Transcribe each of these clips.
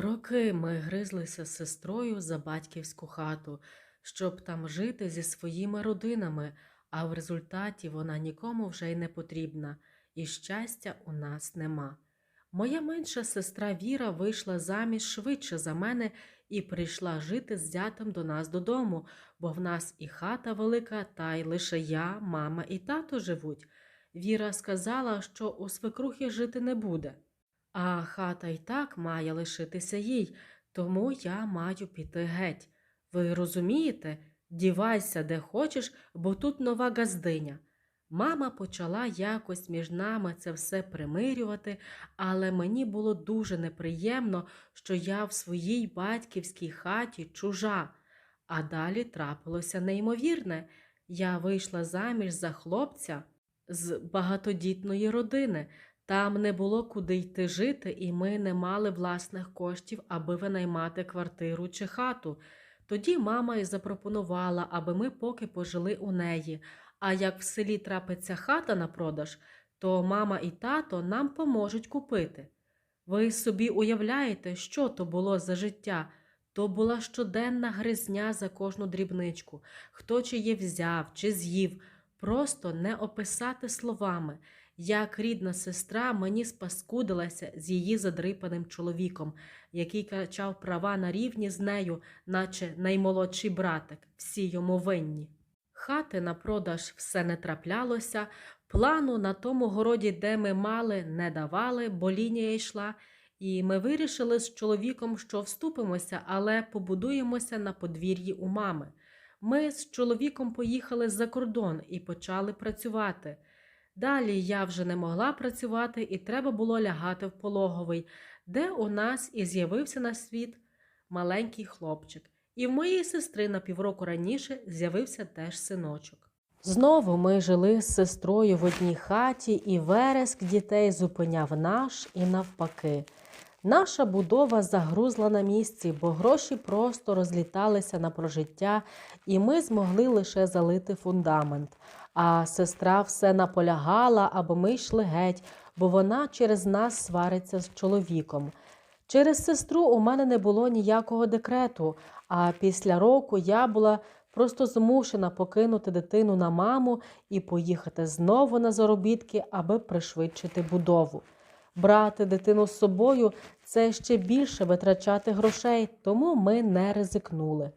Роки ми гризлися з сестрою за батьківську хату, щоб там жити зі своїми родинами, а в результаті вона нікому вже й не потрібна, і щастя у нас нема. Моя менша сестра Віра вийшла заміж швидше за мене і прийшла жити з зятем до нас додому, бо в нас і хата велика, та й лише я, мама і тато живуть. Віра сказала, що у свекрухи жити не буде. А хата й так має лишитися їй, тому я маю піти геть. Ви розумієте? Дівайся, де хочеш, бо тут нова газдиня. Мама почала якось між нами це все примирювати, але мені було дуже неприємно, що я в своїй батьківській хаті чужа. А далі трапилося неймовірне. Я вийшла заміж за хлопця з багатодітної родини. Там не було куди йти жити, і ми не мали власних коштів, аби винаймати квартиру чи хату. Тоді мама й запропонувала, аби ми поки пожили у неї. А як в селі трапиться хата на продаж, то мама і тато нам поможуть купити. Ви собі уявляєте, що то було за життя? То була щоденна гризня за кожну дрібничку, хто чиє взяв чи з'їв, просто не описати словами. Як рідна сестра мені спаскудилася з її задрипаним чоловіком, який качав права на рівні з нею, наче наймолодший братик, всі йому винні. Хати на продаж все не траплялося, плану на тому городі, де ми мали, не давали, бо лінія йшла, і ми вирішили з чоловіком, що вступимося, але побудуємося на подвір'ї у мами. Ми з чоловіком поїхали за кордон і почали працювати. Далі я вже не могла працювати, і треба було лягати в пологовий, де у нас і з'явився на світ маленький хлопчик. І в моєї сестри на півроку раніше з'явився теж синочок. Знову ми жили з сестрою в одній хаті, і вереск дітей зупиняв наш і навпаки. Наша будова загрузла на місці, бо гроші просто розліталися на прожиття, і ми змогли лише залити фундамент. А сестра все наполягала, аби ми йшли геть, бо вона через нас свариться з чоловіком. Через сестру у мене не було ніякого декрету, а після року я була просто змушена покинути дитину на маму і поїхати знову на заробітки, аби пришвидшити будову. Брати дитину з собою це ще більше витрачати грошей, тому ми не ризикнули.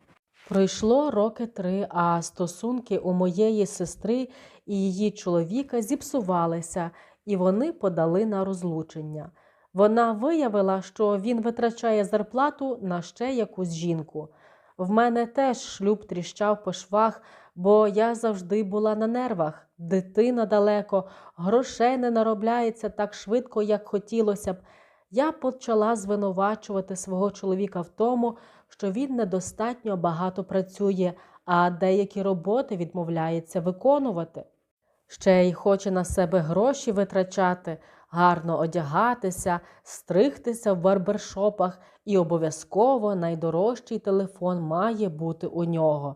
Пройшло роки три, а стосунки у моєї сестри і її чоловіка зіпсувалися, і вони подали на розлучення. Вона виявила, що він витрачає зарплату на ще якусь жінку. В мене теж шлюб тріщав по швах, бо я завжди була на нервах. Дитина далеко, грошей не наробляється так швидко, як хотілося б. Я почала звинувачувати свого чоловіка в тому, що він недостатньо багато працює, а деякі роботи відмовляється виконувати. Ще й хоче на себе гроші витрачати, гарно одягатися, стригтися в барбершопах, і обов'язково найдорожчий телефон має бути у нього.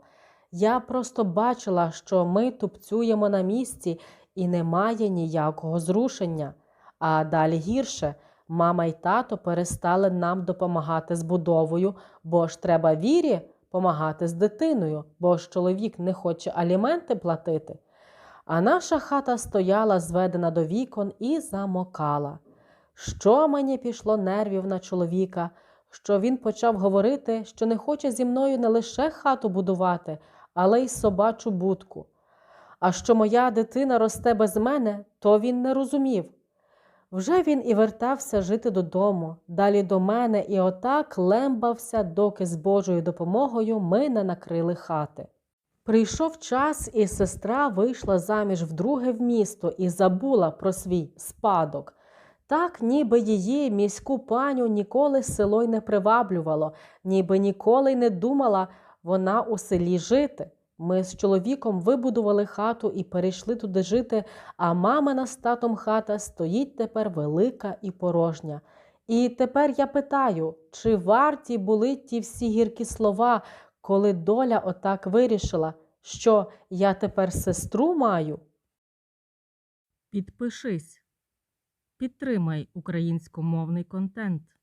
Я просто бачила, що ми тупцюємо на місці і немає ніякого зрушення. А далі гірше. Мама й тато перестали нам допомагати з будовою, бо ж треба вірі помагати з дитиною, бо ж чоловік не хоче аліменти платити. А наша хата стояла зведена до вікон і замокала. Що мені пішло нервів на чоловіка, що він почав говорити, що не хоче зі мною не лише хату будувати, але й собачу будку. А що моя дитина росте без мене, то він не розумів. Вже він і вертався жити додому, далі до мене, і отак лембався, доки з Божою допомогою ми не накрили хати. Прийшов час, і сестра вийшла заміж вдруге в місто і забула про свій спадок. Так, ніби її міську паню ніколи село й не приваблювало, ніби ніколи й не думала вона у селі жити. Ми з чоловіком вибудували хату і перейшли туди жити, а мамина з татом хата стоїть тепер велика і порожня. І тепер я питаю, чи варті були ті всі гіркі слова, коли доля отак вирішила, що я тепер сестру маю? Підпишись, підтримай українськомовний контент.